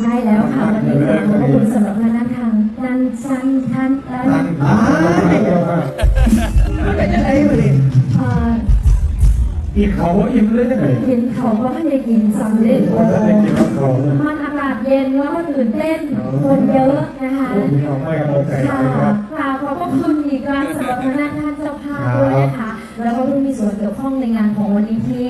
ใช่แล้วค่ะวันนี้ขอบคุณสำหรับพนักงานนันชันทันเอ่อตั้านเป็นยังไงมาดิเอ่ออีกเขาว่าอิ่มเลยได้ไหมเห็นเขาว่าให้ได้กินสำเร็จว่ได้กินข้าวเขาเนี่ยมันอากาศเย็นแล้วก็ตื่นเต้นคนเยอะนะคะพี่น้องไม่กำลังใจค่ะนะครับค่ะขอบพระคุณอีกครั้งสำหรับคณะท่านเจ้าภาพด้วยนะคะแล้วก็ผู้มีส่วนเกี่ยวข้องในงานของวันนี้ที่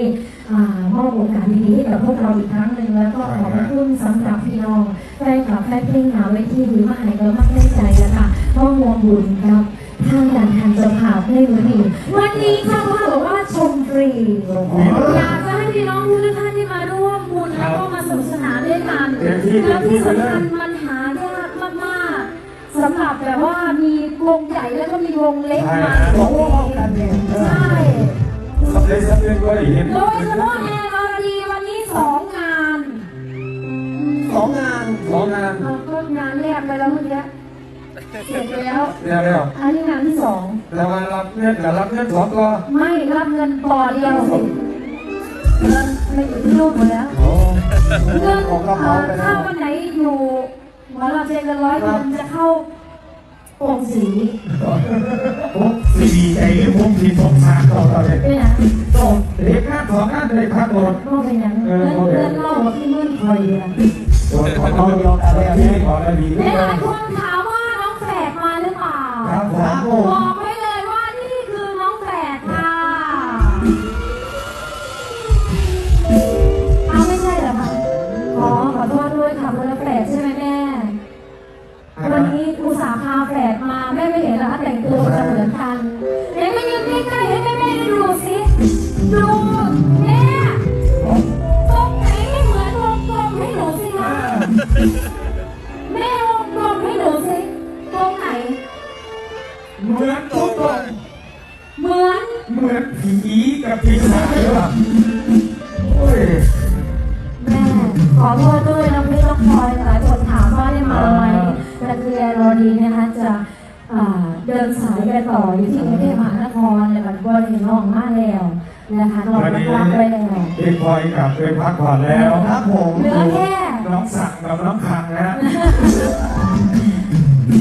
มอบโอกาสดีๆให้กับพวกเราอีกครั้งหนึ่งแล้วก็ขอบพระคุณสำหรับพี่น้องแฟนคลับแฟนเพลงหาเวทีดีมากเลยก็มากแน่ใจนะคะร่วมวงบุญกับทางด่านทันเจ้าภาพในวันนี้วันนี้ค่ะเขาบอกว่าชมฟรีอยากจะให้พี่น้องทุกท่านที่มาร่วมบุญแล้วก็มาสนุกสนานด้วยกันแล้วที่สำคัญมันหายากมากๆสำหรับแบบว่ามีวงใหญ่แล้วก็มีวงเล็กมาสองวงกันเนี่ยใช่ สำเร็จสำเร็จก็ได้เห็นโดยเฉพาะแอร์อรดีวันนี้สองงานสองงานสองงานเราก็งานแรกไปแล้วเมื่อกี้เสร็จแล้วเนี่ยแล้วอันนี้งานที่สองแล้วมารับเงินกับรับเงินสองก็ไม่รับเงินต่อเดียวสิเงินไม่อยู่ที่ลูกหมดแล้วโอ้เงินเอ่อถ้าวันไหนอยู่หมอเราเจนกันร้อยคนจะเข้าโป่งสีผมสี ต่อตอนนี้ด้วยนะต้องเด็กข้าสองข้าเลยพักหมดโม่เป็นอย่างเงินเงินเล่าที่เงินคอยนะโดนขอโทษเดียวกันเลยอันนี้ขอได้ดีหลายคนถามว่าน้องแฝดมาหรือเปล่าครับผครัมบผบมอกไว้เลยว่านี่คือน้องแฝดค่ะเอาไม่ใช่เหรอคะอ๋อขอโทษด้วยค่ะคนละแฝดใช่ไหมแม่วันนี้อุตส่าห์พาแฝดมาแม่ไม่เห็นเหรอคะแต่งตัวจะเหมือนกัน เหมือนตุ๊กตาเหมือนเหมือนผีกับผีสายว่ะโอ้ยแม่ขอโทษด้วยน้องพี่น้องพลอยหลายคนถามว่าได้มาไหมแต่คือแอร์โรดีนะคะจะอ่าเดินสายไปต่ออยู่ที่กรุงเทพมหานครในบัตรบอลถึงน้องมาแล้วนะคะน้องวันมานี้รับไปแล้วเด็กพลอยกลับไปพักผ่อนแล้วครับผมเหลือแค่น้องสั่งกับน้องคังนะ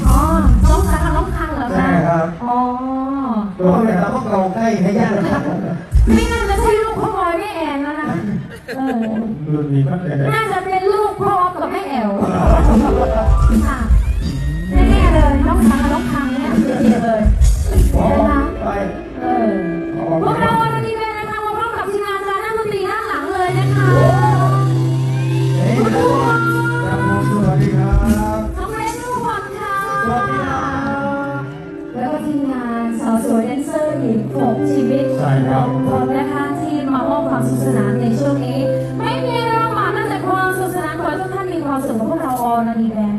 อ๋อ ตัวเป็นเราก็เกาใกล้ให้ยากนะครับไม่น่าจะใช่ลูกพ่อพลอยแม่แอนแล้วนะเออรุ่นนี้มันเป็นน่าจะเป็นลูกพ่อกับแม่แอลค่ะ นเซอร์หญิงหกชีวิตใช่ครับคนนะคะที่มามอบความสุขสนานในช่วงนี้ ไม่มีอะไรมากนอกจากความสุขสนานขอให้ทุกท่านมีความสุขกับพวกเราออนาดีแบง